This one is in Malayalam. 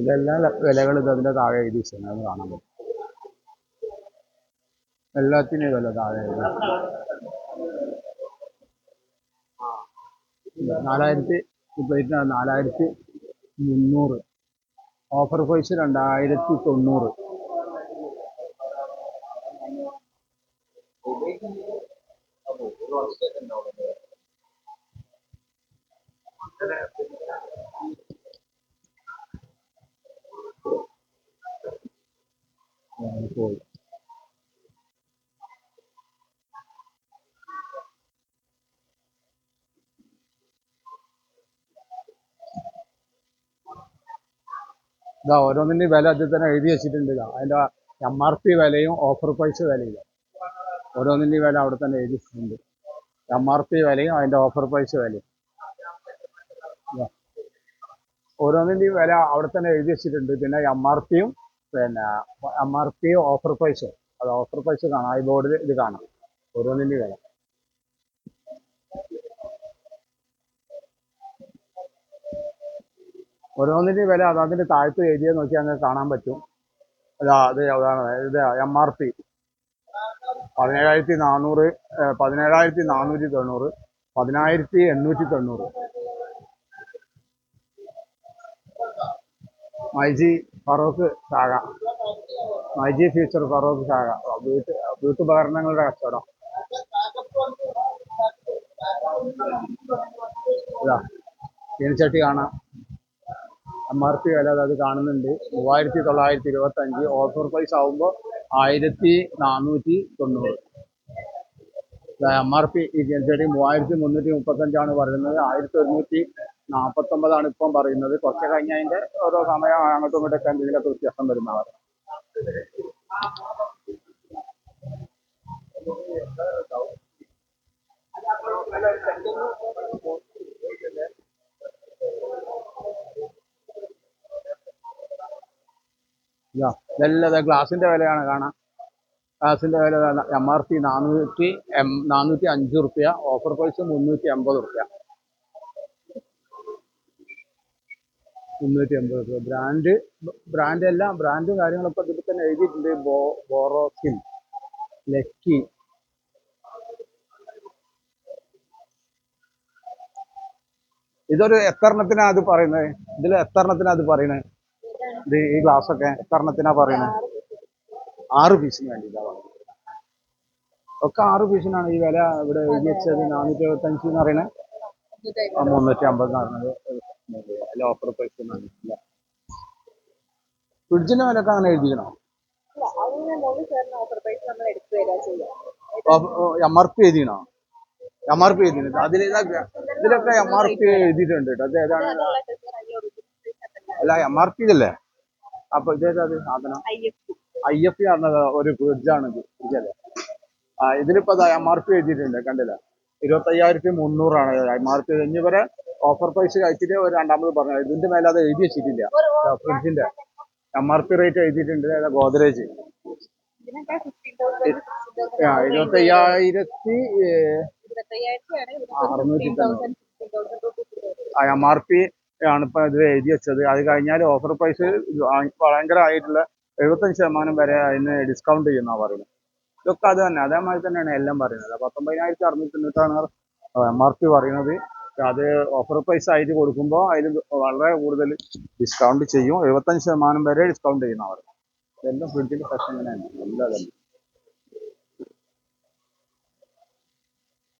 ഇതെല്ലാം വിലകൾ ഇത് അതിന്റെ താഴെ എഴുതി വെച്ചിട്ടുണ്ട് കാണാൻ പറ്റും. എല്ലാത്തിനും ഇതല്ല താഴെ എഴുതി നാലായിരത്തി പ്ലേറ്റിന് നാലായിരത്തി മുന്നൂറ്. ഓഫർ പ്രൈസ് രണ്ടായിരത്തി തൊണ്ണൂറ്. പോയി. ഇതാ ഓരോന്നിന്റെ വില അതിൽ തന്നെ എഴുതി വെച്ചിട്ടുണ്ട് ഇതാ. അതിന്റെ എം ആർ പി വിലയും ഓഫർ പ്രൈസ് വിലയും ഓരോന്നിന്റെ വില അവിടെ തന്നെ എഴുതി വെച്ചിട്ടുണ്ട്. എം ആർ പി വിലയും അതിന്റെ ഓഫർ പ്രൈസ് വിലയും. ഓരോന്നിന്റെയും വില അവിടെ തന്നെ എഴുതി വെച്ചിട്ടുണ്ട്. പിന്നെ എം ആർ പിയും പിന്നെ M R P offer price അത് ഓഫർ പ്രൈസ് കാണാം. ഈ ബോർഡിൽ ഇത് കാണാം. ഓരോന്നിന്റെ വില. ഓരോന്നിന്റെ വില അത് അതിന്റെ താഴ്ത്ത് എഴുതിയത് നോക്കിയാൽ അങ്ങനെ കാണാൻ പറ്റും. അതാ അത് അതാണ്. ഇത് എം ആർ പി പതിനേഴായിരത്തി നാനൂറ് പതിനേഴായിരത്തി നാനൂറ്റി തൊണ്ണൂറ് പതിനായിരത്തി എണ്ണൂറ്റി തൊണ്ണൂറ് മൈജി ഫറോക്ക് ശാഖ. മൈജി ഫ്യൂച്ചർ ഫറോക്ക് ശാഖ. വീട്ട് വീട്ടുപകരണങ്ങളുടെ കച്ചവടം. ഇതാ ചീനച്ചട്ടി കാണാം. എം ആർ പി വില അത് കാണുന്നുണ്ട്. മൂവായിരത്തി തൊള്ളായിരത്തി ഇരുപത്തി അഞ്ച് ഓഫർ പ്രൈസ് ആവുമ്പോൾ ആയിരത്തി നാനൂറ്റി തൊണ്ണൂറ് എം ആർ പി ഈ ചെടി മൂവായിരത്തി മുന്നൂറ്റി മുപ്പത്തഞ്ചാണ് പറയുന്നത്. ആയിരത്തി ഒരുന്നൂറ്റി നാൽപ്പത്തൊമ്പതാണ് ഇപ്പം പറയുന്നത്. കുറച്ച് കഴിഞ്ഞ് അതിന്റെ ഓരോ സമയം അങ്ങോട്ടും ഇങ്ങോട്ടൊക്കെ എന്തെങ്കിലുമൊക്കെ വ്യത്യാസം വരുന്നതാണ് ഗ്ലാസിന്റെ വിലയാണ് കാണാം ഗ്ലാസിന്റെ വില എം ആർ പി നാനൂറ്റി എം നാനൂറ്റി അഞ്ച് റുപ്യ ഓഫർ പ്രൈസ് മുന്നൂറ്റി എൺപത് റുപ്യ. മുന്നൂറ്റി അമ്പത് രൂപ ബ്രാൻഡ് ബ്രാൻഡ് എല്ലാം ബ്രാൻഡും കാര്യങ്ങളൊക്കെ ഇതിൽ തന്നെ എഴുതിയിട്ടുണ്ട്. ബോ ബോറോസിൻ ലക്കി. ഇതൊരു എത്രണ്ണത്തിനാ അത് പറയുന്നത് ഇതിൽ എത്രണ്ണത്തിനാ അത് പറയുന്നത് ഇത് ഈ ഗ്ലാസ് ഒക്കെ എത്രണ്ണത്തിനാ പറയുന്നത് ആറ് പീസിന് വേണ്ടിയിട്ടാണ് ഒക്കെ ആറ് പീസിനാണ് ഈ വില ഇവിടെ എഴുതി വെച്ചത്. നാനൂറ്റി എഴുപത്തഞ്ച് എന്ന് പറയുന്നത് മുന്നൂറ്റി അമ്പത് എന്ന് പറയുന്നത് അല്ല ഓഫർ പ്രൈസ് ഒന്നും ഫ്രിഡ്ജിന്റെ വിലയൊക്കെ അങ്ങനെ എഴുതിക്കണോ? അങ്ങനെ മൂന്ന് സാറിന് ഓഫർ പ്രൈസ് നമ്മൾ എടുത്തു തരാ ചെയ്യാം. എം ആർ പി എഴുതിക്കണോ? എം ആർ പി എഴുതിയിട്ടുണ്ട് അതിൽ ഇതിലൊക്കെ എം ആർ പി എഴുതിയിട്ടുണ്ട് കേട്ടോ. അത് ഏതാണ്? അല്ല എം ആർ പി ഇതല്ലേ? അപ്പൊ ഇതേതാ സാധനം? ഐ എഫ് പറഞ്ഞത് ഒരു ഫ്രിഡ്ജാണ് ഇത്. ഫ്രിഡ്ജല്ലേ ആ ഇതിലിപ്പോ എം ആർ പി എഴുതിയിട്ടുണ്ട്. കണ്ടില്ല? ഇരുപത്തയ്യായിരത്തി മുന്നൂറാണ്. എം ആർ പി ഇനി വരെ ഓഫർ പ്രൈസ് കഴിച്ചിട്ട് ഒരു രണ്ടാമത് പറഞ്ഞു ഇതിന്റെ മേലെ അത് എഴുതി വെച്ചിട്ടില്ല. ഫ്രിഡ്ജിന്റെ. എം ആർ പി റേറ്റ് എഴുതിയിട്ടുണ്ട്. അതായത് ഗോദ്രേജ്. ആ ഇരുപത്തയ്യായിരത്തി ഇരുപത്തയ്യായിരത്തിയാണ് അറുന്നൂറ്റി എം ആർ പി ആണ് ഇപ്പൊ ഇത് എഴുതി വെച്ചത്. അത് കഴിഞ്ഞാൽ ഓഫർ പ്രൈസ് ഭയങ്കരമായിട്ടുള്ള എഴുപത്തഞ്ച് ശതമാനം വരെ അതിന് ഡിസ്കൗണ്ട് ചെയ്യുന്ന പറയുന്നത്. ഇതൊക്കെ അത് തന്നെ. അതേമാതിരി തന്നെയാണ് എല്ലാം പറയുന്നത്. പത്തൊമ്പതിനായിരത്തി അറുന്നൂറ്റി തൊണ്ണൂറ്റാണ് എം ആർ പി പറയുന്നത്. അത് ഓഫർ പ്രൈസ് ആയിട്ട് കൊടുക്കുമ്പോൾ അതിൽ വളരെ കൂടുതൽ ഡിസ്കൗണ്ട് ചെയ്യും. എഴുപത്തഞ്ച് ശതമാനം വരെ ഡിസ്കൗണ്ട് ചെയ്യുന്ന അവർ ഇതെല്ലാം ഫ്രിഡ്ജിന്റെ പ്രശ്നം തന്നെയാണ്. എല്ലാം